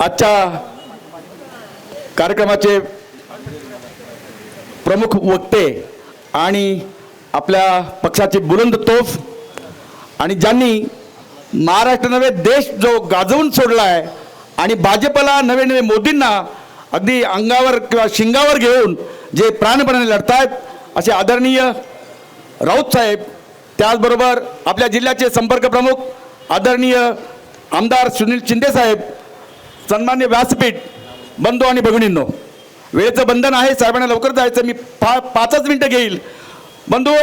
आजच्या कार्यक्रमाचे प्रमुख वक्ते आणि आपल्या पक्षाची बुलंद तोफ आणि ज्यांनी महाराष्ट्र नव्हे देश जो गाजवून सोडला आहे आणि भाजपला नवे नवे मोदींना अगदी अंगावर किंवा शिंगावर घेऊन जे प्राणपणाने लढतायत असे आदरणीय राऊत साहेब त्याचबरोबर आपल्या जिल्ह्याचे संपर्क प्रमुख आदरणीय आमदार सुनील शिंदे साहेब सन्मान्य व्यासपीठ बंधू आणि भगिनींनो वेळेचं बंधन आहे साहेबांना लवकर जायचं मी पा पाचच मिनटं घेईल. बंधू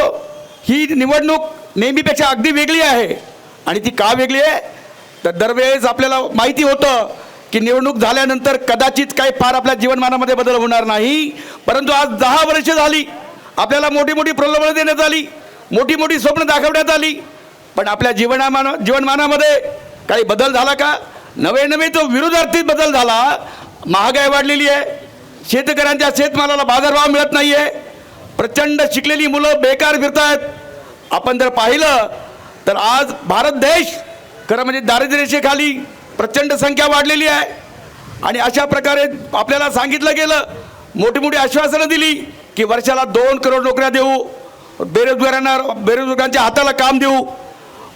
ही निवडणूक नेहमीपेक्षा अगदी वेगळी आहे. आणि ती का वेगळी आहे? तर दरवेळेस आपल्याला माहिती होतं की निवडणूक झाल्यानंतर कदाचित काही फार आपल्या जीवनमानामध्ये बदल होणार नाही. परंतु आज दहा वर्षे झाली आपल्याला मोठी मोठी प्रलोभनं देण्यात आली मोठी मोठी स्वप्न दाखवण्यात आली. पण आपल्या जीवनामान जीवनमानामध्ये काही बदल झाला का? नवे नवे तो विरोधार्थी बदल झाला. महागाई वाढलेली आहे. शेतकऱ्यांच्या शेतमालाला बाजारभाव मिळत नाही आहे प्रचंड शिकलेली मुलं बेकार फिरत आहेत आपण जर पाहिलं तर आज भारत देश खरं म्हणजे दारिद्र्यरेषेखाली प्रचंड संख्या वाढलेली आहे. आणि अशा प्रकारे आपल्याला सांगितलं गेलं मोठी मोठी आश्वासनं दिली की वर्षाला दोन करोड नोकऱ्या देऊ बेरोजगारांना बेरोजगारांच्या हाताला काम देऊ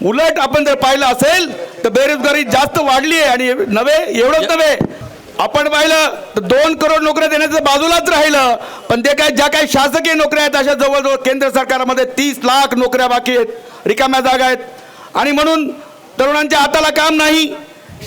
उलट आपण जर पाहिलं असेल तर बेरोजगारी जास्त वाढली आहे आणि नव्हे एवढंच नव्हे. आपण पाहिलं तर दोन करोड नोकऱ्या देण्याचं बाजूलाच राहिलं. पण ते काय ज्या काही शासकीय नोकऱ्या आहेत अशा जवळजवळ केंद्र सरकारमध्ये तीस लाख नोकऱ्या बाकी आहेत रिकाम्या जागा आहेत. आणि म्हणून तरुणांच्या हाताला काम नाही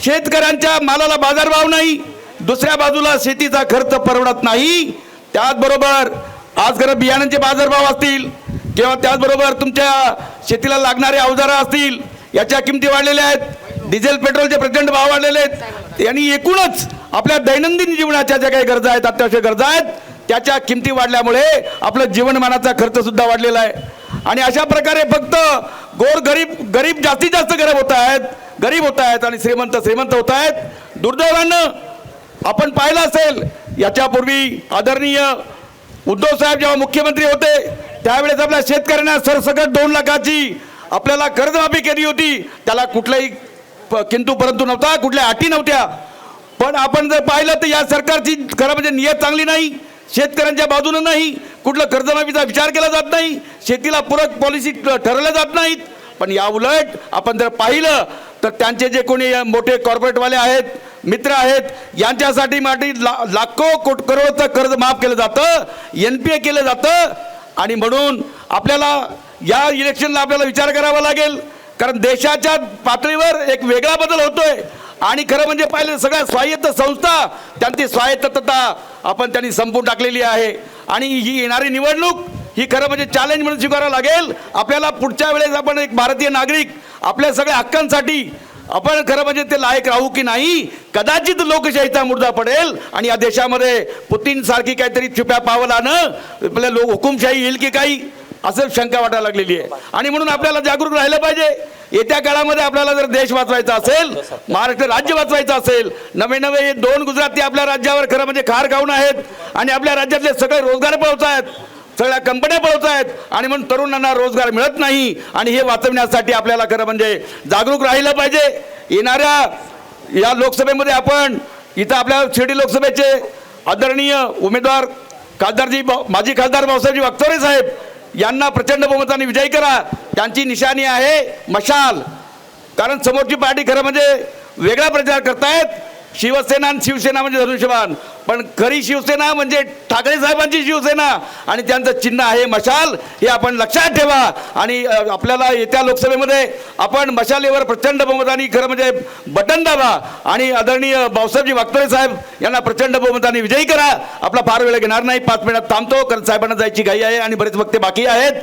शेतकऱ्यांच्या मालाला बाजारभाव नाही दुसऱ्या बाजूला शेतीचा खर्च परवडत नाही. त्याचबरोबर आज खरं बियाण्यांचे बाजारभाव असतील किंवा त्याचबरोबर तुमच्या शेतीला लागणारे अवजारं असतील याच्या किमती वाढलेल्या आहेत. डिझेल पेट्रोलचे प्रचंड भाव वाढलेले आहेत. यांनी एकूणच आपल्या दैनंदिन जीवनाच्या ज्या काही गरजा आहेत अत्यावश्यक गरजा आहेत त्याच्या किमती वाढल्यामुळे आपलं जीवनमानाचा खर्च सुद्धा वाढलेला आहे. आणि अशा प्रकारे फक्त गोर गरीब गरीब जास्तीत जास्त गरीब होत आहेत गरीब होत आहेत आणि श्रीमंत श्रीमंत होत आहेत. दुर्दैवानं आपण पाहिलं असेल याच्यापूर्वी आदरणीय उद्धव साहेब जेव्हा मुख्यमंत्री होते त्यावेळेस आपल्या शेतकऱ्यांना सरसकट दोन लाखाची आपल्याला कर्जमाफी केली होती. त्याला कुठलाही प- किंतु परंतु नव्हता कुठल्या अटी नव्हत्या. पण आपण जर पाहिलं तर या सरकारची खरं म्हणजे नियत चांगली नाही. शेतकऱ्यांच्या बाजूनं नाही. कुठलं कर्जमाफीचा विचार केला जात नाही. शेतीला पूरक पॉलिसी ठरवल्या जात नाहीत. पण या उलट आपण जर पाहिलं तर त्यांचे जे कोणी मोठे कॉर्पोरेटवाले आहेत मित्र आहेत यांच्यासाठी माटी ला लाखो कोट करोडचं कर्ज माफ केलं जातं. एन पी ए केलं जातं. आणि म्हणून आपल्याला या इलेक्शनला आपल्याला विचार करावा लागेल. कारण देशाच्या पातळीवर एक वेगळा बदल होतोय. आणि खरं म्हणजे पाहिलं सगळ्या स्वायत्त संस्था त्यांची स्वायत्तता आपण त्यांनी संपून टाकलेली आहे. आणि ही येणारी निवडणूक ही खरं म्हणजे चॅलेंज म्हणून स्वीकारावं लागेल. आपल्याला पुढच्या वेळेस आपण एक भारतीय नागरिक आपल्या सगळ्या हक्कांसाठी आपण खरं म्हणजे ते लायक राहू की नाही कदाचित लोकशाहीचा मुर्दा पडेल आणि या देशामध्ये पुतीन सारखी काहीतरी छुप्या पावलानं आपल्या लोक हुकुमशाही येईल की काही असं शंका वाटायला लागलेली आहे. आणि म्हणून आपल्याला जागरूक राहिलं पाहिजे. येत्या काळामध्ये आपल्याला जर देश वाचवायचा असेल महाराष्ट्र राज्य वाचवायचं असेल नवे नवे हे दोन गुजराती आपल्या राज्यावर खरं म्हणजे खार खाऊन आहेत आणि आपल्या राज्यातले सगळे रोजगार पळवत आहेत. सगळ्या कंपन्या पळवत आहेत. आणि म्हणून तरुणांना रोजगार मिळत नाही. आणि हे वाचवण्यासाठी आपल्याला खरं म्हणजे जागरूक राहिलं पाहिजे. येणाऱ्या या लोकसभेमध्ये आपण इथं आपल्या शिर्डी लोकसभेचे आदरणीय उमेदवार खासदारजी माजी खासदार भाऊसाहेबजी वागचोरे साहेब यांना प्रचंड बहुमताने विजयी करा. त्यांची निशाणी आहे मशाल. कारण समोरची पार्टी खरं म्हणजे वेगळा प्रचार करतायत. शिवसेना आणि शिवसेना म्हणजे धनुष्यबाण पण खरी शिवसेना म्हणजे ठाकरे साहेबांची शिवसेना. आणि त्यांचं चिन्ह आहे मशाल हे आपण लक्षात ठेवा. आणि आपल्याला येत्या लोकसभेमध्ये आपण मशालीवर प्रचंड बहुमताने खरं म्हणजे बटन दाबा. आणि आदरणीय भाऊसाहेबजी वागतोरे साहेब यांना प्रचंड बहुमताने विजयी करा. आपला फार वेळ घेणार नाही पाच मिनिटात थांबतो. कारण साहेबांना जायची घाई आहे आणि बरेच वक्ते बाकी आहेत.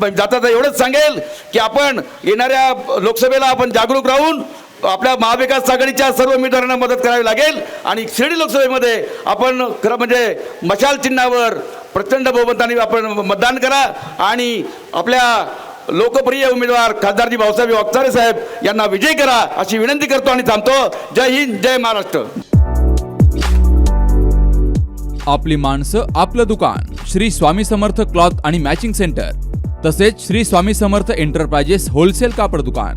पण जाता एवढंच सांगेल की आपण येणाऱ्या लोकसभेला आपण जागरूक राहून आपल्या महाविकास आघाडीच्या सर्व उमेदवारांना मदत करावी लागेल. आणि शिर्डी लोकसभेमध्ये आपण खरं म्हणजे मशाल चिन्हावर प्रचंड बहुमताने आपण मतदान करा. आणि आपल्या लोकप्रिय उमेदवार खासदारजी भाऊसाहेब वागचारे साहेब यांना विजय करा अशी विनंती करतो आणि थांबतो. जय हिंद जय महाराष्ट्र. आपली माणसं आपलं दुकान. श्री स्वामी समर्थ क्लॉथ आणि मॅचिंग सेंटर. तसेच श्री स्वामी समर्थ एंटरप्राइजेस होलसेल कापड दुकान.